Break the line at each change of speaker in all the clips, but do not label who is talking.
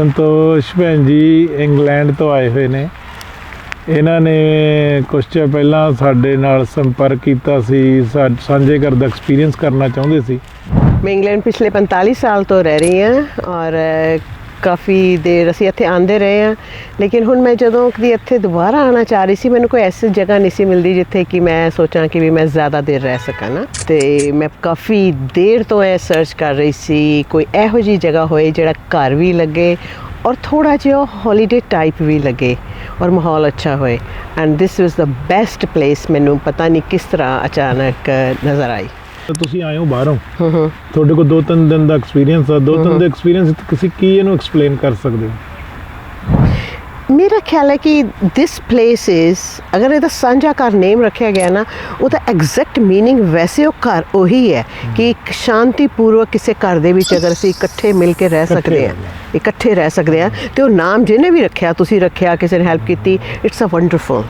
ਸੰਤੋਸ਼ ਭੈਣ ਜੀ ਇੰਗਲੈਂਡ ਤੋਂ ਆਏ ਹੋਏ ਨੇ। ਇਹਨਾਂ ਨੇ ਕੁਝ ਚਿਰ ਪਹਿਲਾਂ ਸਾਡੇ ਨਾਲ ਸੰਪਰਕ ਕੀਤਾ ਸੀ ਸਾਂਝੇ ਘਰ ਦਾ ਐਕਸਪੀਰੀਅੰਸ ਕਰਨਾ ਚਾਹੁੰਦੇ ਸੀ।
ਮੈਂ ਇੰਗਲੈਂਡ ਪਿਛਲੇ 45 ਸਾਲ ਤੋਂ ਰਹਿ ਰਹੀ ਹਾਂ ਔਰ ਕਾਫੀ ਦੇਰ ਅਸੀਂ ਇੱਥੇ ਆਂਦੇ ਰਹੇ ਹਾਂ। ਲੇਕਿਨ ਹੁਣ ਮੈਂ ਜਦੋਂ ਕਦੀ ਇੱਥੇ ਦੁਬਾਰਾ ਆਣਾ ਚਾਹ ਰਹੀ ਸੀ, ਮੈਨੂੰ ਕੋਈ ਐਸੀ ਜਗ੍ਹਾ ਨਹੀਂ ਸੀ ਮਿਲਦੀ ਜਿੱਥੇ ਕਿ ਮੈਂ ਸੋਚਾਂ ਕਿ ਵੀ ਮੈਂ ਜ਼ਿਆਦਾ ਦੇਰ ਰਹਿ ਸਕਾਂ ਨਾ। ਤੇ ਮੈਂ ਕਾਫੀ ਦੇਰ ਤੋਂ ਇਹ ਸਰਚ ਕਰ ਰਹੀ ਸੀ, ਕੋਈ ਇਹੋ ਜੀ ਜਗ੍ਹਾ ਹੋਏ ਜਿਹੜਾ ਘਰ ਵੀ ਲੱਗੇ ਔਰ ਥੋੜਾ ਜਿਹਾ ਹੌਲੀਡੇ ਟਾਈਪ ਵੀ ਲੱਗੇ ਔਰ ਮਾਹੌਲ ਅੱਛਾ ਹੋਏ। And this was the best place ਮੈਨੂੰ ਪਤਾ ਨਹੀਂ ਕਿਸ ਤਰ੍ਹਾਂ ਅਚਾਨਕ ਨਜ਼ਰ ਆਈ।
ਤਾਂ ਤੁਸੀਂ ਆਏ ਹੋ ਬਾਹਰੋਂ
ਹੂੰ ਹੂੰ
ਤੁਹਾਡੇ ਕੋਲ ਦੋ ਤਿੰਨ ਦਿਨ ਦਾ ਐਕਸਪੀਰੀਅੰਸ ਆ ਦੋ ਤਿੰਨ ਦੇ ਐਕਸਪੀਰੀਅੰਸ ਤੁਸੀਂ ਕੀ ਇਹਨੂੰ ਐਕਸਪਲੇਨ ਕਰ ਸਕਦੇ ਹੋ
ਮੇਰਾ ਖਿਆਲ ਹੈ ਕਿ ਦਿਸ ਪਲੇਸ ਇਜ਼ ਅਗਰ ਇਹਦਾ ਸਾਂਝਾ ਘਰ ਨੇਮ ਰੱਖਿਆ ਗਿਆ ਨਾ ਉਹਦਾ ਐਗਜ਼ੈਕਟ मीनिंग ਵੈਸੇ ਉਹ ਘਰ ਉਹੀ ਹੈ ਕਿ ਇੱਕ ਸ਼ਾਂਤੀਪੂਰਵਕ ਕਿਸੇ ਘਰ ਦੇ ਵਿੱਚ ਅਗਰ ਅਸੀਂ ਇਕੱਠੇ ਮਿਲ ਕੇ ਰਹਿ ਸਕਦੇ ਹਾਂ
ਰਹਿੰਦੇ
ਇਕੱਠੇ ਰਹਿ ਸਕਦੇ ਹਾਂ ਤੇ ਉਹ ਨਾਮ ਜਿਹਨੇ ਵੀ ਰੱਖਿਆ ਤੁਸੀਂ ਰੱਖਿਆ ਕਿਸੇ ਨੇ ਹੈਲਪ ਕੀਤੀ ਇਟਸ ਅ ਵੰਡਰਫੁਲ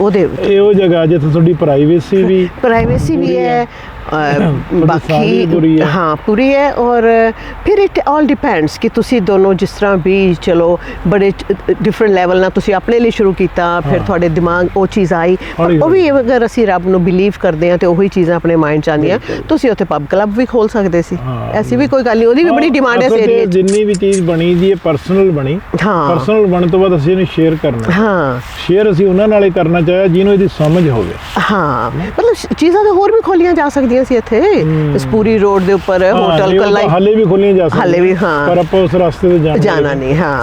ਉਹਦੇ
ਇਹ ਉਹ ਜਗ੍ਹਾ ਜਿੱਥੇ ਤੁਹਾਡੀ ਪ੍ਰਾਈਵੇਸੀ ਵੀ
ਪ੍ਰਾਈਵੇਸੀ ਵੀ
ਪੂਰੀ
ਹੈ ਅ,
ਸਾਰੀ
ਬਾਕੀ
ਹੈ।
ਪੂਰੀ ਹੈ ਔਰ ਫਿਰ ਇਟ ਆਲ ਡਿਪੈਂਡਸ ਕਿ ਤੁਸੀਂ ਦੋਨੋਂ ਜਿਸ ਤਰ੍ਹਾਂ ਵੀ ਚਲੋ ਬੜੇ ਡਿਫਰੈਂਟ ਲੈਵਲ ਨਾਲ ਤੁਸੀਂ ਆਪਣੇ ਲਈ ਸ਼ੁਰੂ ਕੀਤਾ ਫਿਰ। ਤੁਹਾਡੇ ਦਿਮਾਗ ਉਹ ਚੀਜ਼ ਆਈ। ਉਹ ਵੀ ਅਗਰ ਅਸੀਂ ਰੱਬ ਨੂੰ ਬਿਲੀਵ ਕਰਦੇ ਹਾਂ ਤੇ ਉਹੀ ਚੀਜ਼ਾਂ ਆਪਣੇ ਮਾਈਂਡ ਚ ਆਉਂਦੀਆਂ ਤੁਸੀਂ ਉੱਥੇ ਪਬ ਕਲੱਬ ਵੀ ਖੋਲ ਸਕਦੇ ਸੀ। ਐਸੀ ਵੀ ਕੋਈ ਗੱਲ ਨਹੀਂ ਉਹਦੀ ਵੀ ਬੜੀ ਡਿਮਾਂਡ ਹੈ
'ਚ
'ਚ।
ਜਿੰਨੀ ਵੀ ਚੀਜ਼ ਬਣੀ ਜੀ ਇਹ ਪਰਸਨਲ ਬਣੀ। ਪਰਸਨਲ ਬਣਨ ਤੋਂ ਬਾਅਦ ਅਸੀਂ ਇਹਨੂੰ ਸ਼ੇਅਰ ਕਰਨਾ
ਹਾਂ।
ਸ਼ੇਅਰ ਅਸੀਂ ਉਹਨਾਂ ਨਾਲ ਹੀ ਕਰਨਾ ਚਾਹਿਆ ਜਿਹਨੂੰ ਇਹਦੀ ਸਮਝ ਹੋਵੇ।
ਹਾਂ। ਮਤਲਬ ਚੀਜ਼ਾਂ ਤਾਂ ਹੋਰ ਵੀ ਖੋਲੀਆਂ ਜਾ ਸਕਦੀਆਂ ਸੀ ਇੱਥੇ। ਇਸ ਪੂਰੀ ਰੋਡ ਦੇ ਉੱਪਰ ਹੋਟਲ ਕੱਲਾ
ਹਾਲੇ ਵੀ ਖੋਲੀਆਂ ਜਾ ਸਕਦੀਆਂ
ਹਾਲੇ ਵੀ, ਹਾਂ।
ਪਰ ਆਪਾਂ ਉਸ ਰਸਤੇ ਤੇ
ਜਾਣਾ ਨਹੀਂ ਹਾਂ।